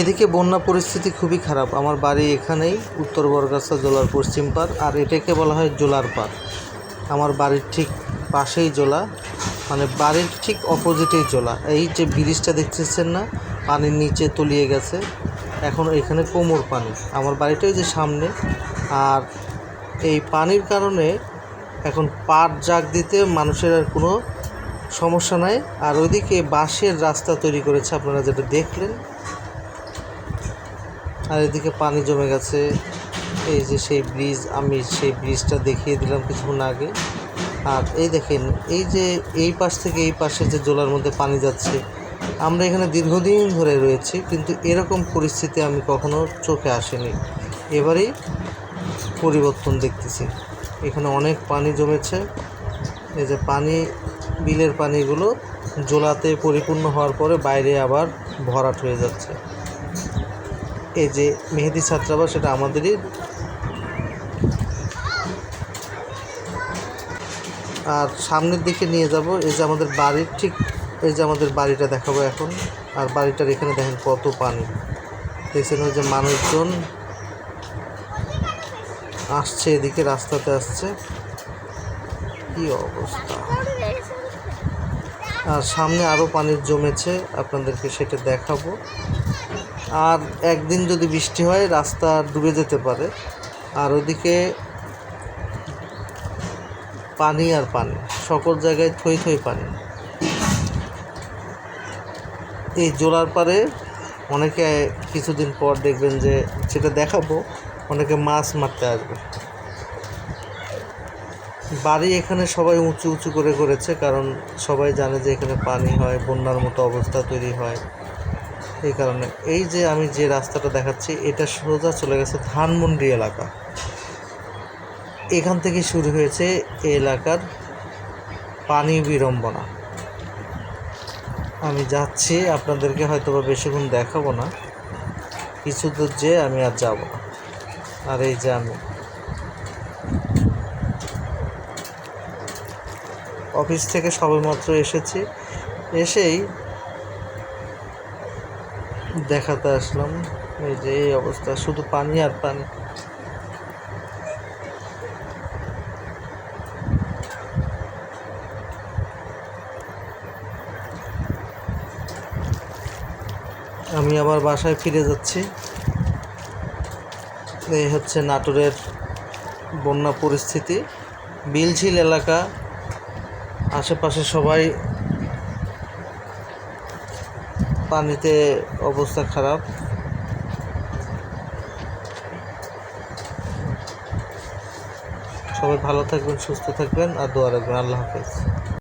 এদিকে বন্যা পরিস্থিতি খুবই খারাপ। আমার বাড়ি এখানেই, উত্তর বরগাছা জোলার পশ্চিম পার আর এটাকে বলা হয় জোলার পার আমার বাড়ির ঠিক পাশেই জোলা মানে বাড়ির ঠিক অপোজিটেই জোলা। এই যে ব্রিজটা দেখতেছেন না, পানির নিচে তলিয়ে গেছে। এখন এখানে কোমর পানি। আমার বাড়িটাই যে সামনে, আর এই পানির কারণে এখন পাট জাগ দিতে মানুষের আর কোনো সমস্যা নাই। আর ওইদিকে বাঁশের রাস্তা তৈরি করেছে, আপনারা যেটা দেখলেন। আর এদিকে পানি জমে গেছে। এই যে সেই ব্রিজ, আমি সেই ব্রিজটা দেখিয়ে দিলাম কিছুক্ষণ আগে। আর এই দেখেন, এই যে এই পাশ থেকে এই পাশে যে জোলার মধ্যে পানি যাচ্ছে, আমরা এখানে দীর্ঘদিন ধরে রয়েছি, কিন্তু এরকম পরিস্থিতি আমি কখনো চোখে আসেনি। এবারেই পরিবর্তন দেখতেছি। এখানে অনেক পানি জমেছে। এই যে পানি, বিলের পানিগুলো জোলাতে পরিপূর্ণ হওয়ার পরে বাইরে আবার ভরাট হয়ে যাচ্ছে। এই যে মেহেদি ছাত্রাবাস, সেটা আমাদেরই। আর সামনের দিকে নিয়ে যাব, এই যে আমাদের বাড়ির ঠিক, এই যে আমাদের বাড়িটা দেখাবো এখন। আর বাড়িটার এখানে দেখেন কত পানি। দেখছেন ওই যে মানুষজন আসছে এদিকে, রাস্তাতে আসছে। কি অবস্থা? আর সামনে আরও পানি জমেছে, আপনাদেরকে সেটা দেখাবো। আর একদিন যদি বৃষ্টি হয়, রাস্তা ডুবে যেতে পারে। আর ওদিকে পানি আর পানি, সকল জায়গায় থই থই পানি। এই জোলার পারে অনেকে কিছুদিন পর দেখবেন যে সেটা দেখাবো, অনেকে মাছ মারতে আসবে। বাড়ি এখানে সবাই উঁচু উঁচু করে করেছে, কারণ সবাই জানে যে এখানে পানি হয়, বন্যার মতো অবস্থা তৈরি হয়। এই কারণে। এই যে আমি যে রাস্তাটা দেখাচ্ছি, এটা সোজা চলে গেছে ধানমন্ডি এলাকা। এখান থেকে শুরু হয়েছে এলাকার পানি বিড়ম্বনা। আমি যাচ্ছি, আপনাদেরকে হয়তো বা বেশিক্ষণ দেখাবো না। কিছু দূর যে আমি আর যাব না। আর এই যে আমি। অফিস থেকে সবেমাত্র এসেছি। এসেই দেখাতে আসলাম। এই যে এই অবস্থা, শুধু পানি আর পানি। আমি আবার বাসায় ফিরে যাচ্ছি। এই হচ্ছে নাটোরের বন্যা পরিস্থিতি। বিলঝিল এলাকা, আশেপাশে সবাই পানিতে অবস্থা খারাপ। সবাই ভালো থাকবেন সুস্থ থাকবেন আর দোয়া রাখবেন। আল্লাহ হাফেজ।